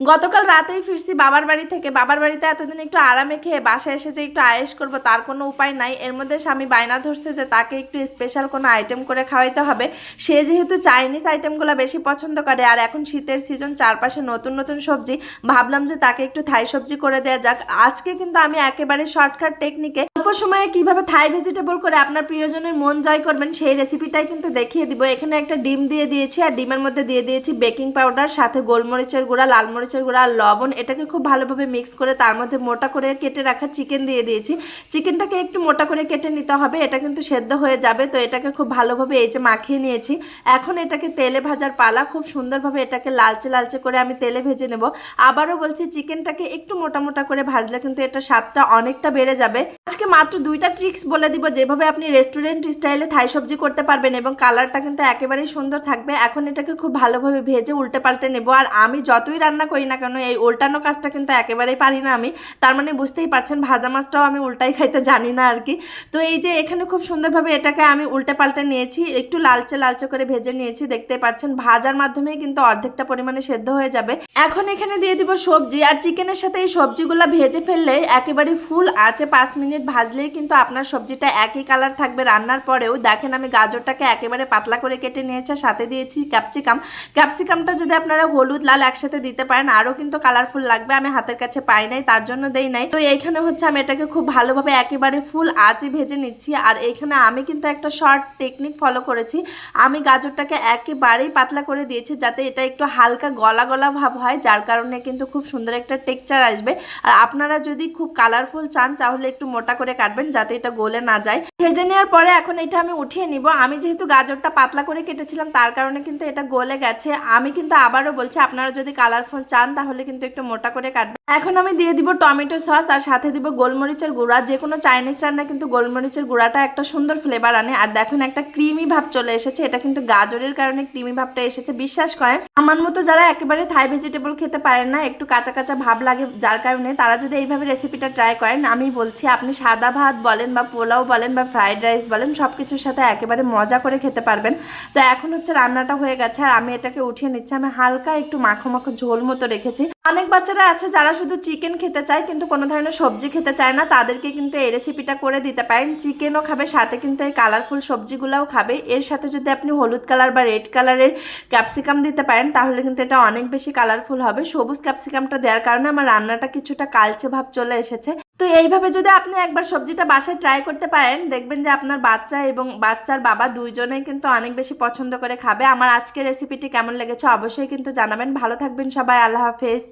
গতকাল রাতেই ফিরছি বাবার বাড়ি থেকে। বাবার বাড়িতে এতদিন একটু আরামে খেয়ে বাসায় এসে যে একটু আয়েস করব তার কোনো উপায় নাই। এর মধ্যে স্বামী বায়না ধরছে যে তাকে একটু স্পেশাল কোনো আইটেম করে খাওয়াইতে হবে। সে যেহেতু চাইনিজ আইটেমগুলো বেশি পছন্দ করে আর এখন শীতের সিজন চারপাশে নতুন নতুন সবজি। ভাবলাম যে তাকে একটু থাই সবজি করে দেওয়া যাক। আজকে কিন্তু আমি একেবারে শর্টকাট টেকনিকে সময়ে কীভাবে থাই ভেজিটেবল করে আপনার প্রিয়জনের মন জয় করবেন, সেই রেসিপিটাই কিন্তু দেখিয়ে দিব। এখানে একটা ডিম দিয়ে দিয়েছি, আর ডিমের মধ্যে দিয়ে দিয়েছি বেকিং পাউডার সাথে গোলমরিচের গুঁড়া, লাল মরিচের গুঁড়া, আর লবণ। এটাকে খুব ভালোভাবে মিক্স করে তার মধ্যে মোটা করে কেটে রাখা চিকেন দিয়ে দিয়েছি। চিকেনটাকে একটু মোটা করে কেটে নিতে হবে, এটা কিন্তু সেদ্ধ হয়ে যাবে, তো এটাকে খুব ভালোভাবে এই যে মাখিয়ে নিয়েছি। এখন এটাকে তেলে ভাজার পালা, খুব সুন্দরভাবে এটাকে লালচে লালচে করে আমি তেলে ভেজে নেব। আবারও বলছি চিকেনটাকে একটু মোটা মোটা করে ভাজলে কিন্তু এটা স্বাদটা অনেকটা বেড়ে যাবে। আজকে মাত্র দুইটা ট্রিক্স বলে দিব, যেভাবে আপনি রেস্টুরেন্ট স্টাইলে থাই সবজি করতে পারবেন এবং কালারটা কিন্তু একেবারেই সুন্দর থাকবে। এখন এটাকে খুব ভালোভাবে ভেজে উল্টে পাল্টে নেব। আর আমি যতই রান্না করি না কেন, এই উল্টানো কাজটা কিন্তু একেবারেই পারি না আমি। তার মানে বুঝতেই পারছেন, ভাজা মাছটাও আমি উল্টাই খাইতে জানি না আর কি। তো এই যে এখানে খুব সুন্দরভাবে এটাকে আমি উল্টে পাল্টে নিয়েছি, একটু লালচে লালচে করে ভেজে নিয়েছি, দেখতে পাচ্ছেন ভাজার মাধ্যমেই কিন্তু অর্ধেকটা পরিমাণে সেদ্ধ হয়ে যাবে। এখন এখানে দিয়ে দিব সবজি, আর চিকেনের সাথে এই সবজিগুলো ভেজে ফেললে একেবারে ফুল আঁচে পাঁচ মিনিট ভাজলেই কিন্তু আপনার সবজিটা একই কালার থাকবে। রান্নার পরেও দেখেন আমি গাজরটাকে একেবারে পাতলা করে কেটে নিয়েছি সাথে দিয়েছি ক্যাপসিকাম ক্যাপসিকামটা যদি আপনারা হলুদ, লাল একসাথে দিতে পারেন, আরও কিন্তু কালারফুল লাগবে। আমি হাতের কাছে পাই নাই, তার জন্য দেই নাই। তো এইখানে হচ্ছে আমি এটাকে খুব ভালোভাবে একেবারে ফুল আঁচে ভেজে নিচ্ছি। আর এইখানে আমি কিন্তু একটা শর্ট টেকনিক ফলো করেছি। আমি গাজরটাকে একেবারেই পাতলা করে দিয়েছি, যাতে এটা একটু হালকা গলা গলা ভাব হয়, যার কারণে কিন্তু খুব সুন্দর একটা টেক্সচার আসবে। আর আপনারা যদি খুব কালারফুল চান, তাহলে একটু মোটা করে কাটবেন যাতে এটা গলে না যায়। ভেজে নেওয়ার পরে এখন এটা আমি উঠিয়ে নিব। আমি যেহেতু গাজরটা পাতলা করে কেটেছিলাম, তার কারণে কিন্তু এটা গলে গেছে। আমি কিন্তু আবারও বলছি, আপনারা যদি কালারফুল চান, তাহলে কিন্তু একটু মোটা করে কাটবেন। এখন আমি দিয়ে দিব টমেটো সস আর সাথে দিব গোলমরিচের গুঁড়া। যে কোনো চাইনিজ রান্না কিন্তু গোলমরিচের গুঁড়াটা একটা সুন্দর ফ্লেভার আনে। আর দেখুন একটা ক্রিমি ভাব চলে এসেছে। এটা কিন্তু গাজরের কারণে ক্রিমি ভাবটা এসেছে, বিশ্বাস করেন। আমার মতো যারা একেবারে থাই ভেজিটেবল খেতে পারেন না, একটু কাঁচা কাঁচা ভাব লাগে যার কারণে তারা যদি এইভাবে রেসিপিটা ট্রাই করেন, আমি বলছি আপনি সাদা ভাত বলেন বা পোলাও বলেন বা ফ্রাইড রাইস বলেন সব কিছুর সাথে একেবারে মজা করে খেতে পারবেন। তো এখন হচ্ছে রান্নাটা হয়ে গেছে আর আমি এটাকে উঠিয়ে নিচ্ছি। আমি হালকা একটু মাখো মাখো ঝোল মতো রেখেছি। অনেক বাচ্চারা আছে যারা শুধু চিকেন খেতে চায়, কিন্তু কোনো ধরনের সবজি খেতে চায় না। তাদেরকে কিন্তু এই রেসিপিটা করে দিতে পারেন। চিকেনও খাবে, সাথে কিন্তু এই কালারফুল সবজিগুলোও খাবে। এর সাথে যদি আপনি হলুদ কালার বা রেড কালারের ক্যাপসিকাম দিতে পারেন, তাহলে কিন্তু এটা অনেক বেশি কালারফুল হবে। সবুজ ক্যাপসিকামটা দেওয়ার কারণে আমার রান্নাটা কিছুটা কালচে ভাব চলে এসেছে। তো এইভাবে যদি আপনি একবার সবজিটা বাসায় ট্রাই করতে পারেন, দেখবেন যে আপনার বাচ্চা এবং বাচ্চার বাবা দুইজনেই কিন্তু অনেক বেশি পছন্দ করে খাবে। আমার আজকের রেসিপিটি কেমন লেগেছে অবশ্যই কিন্তু জানাবেন। ভালো থাকবেন সবাই, আল্লাহ হাফেজ।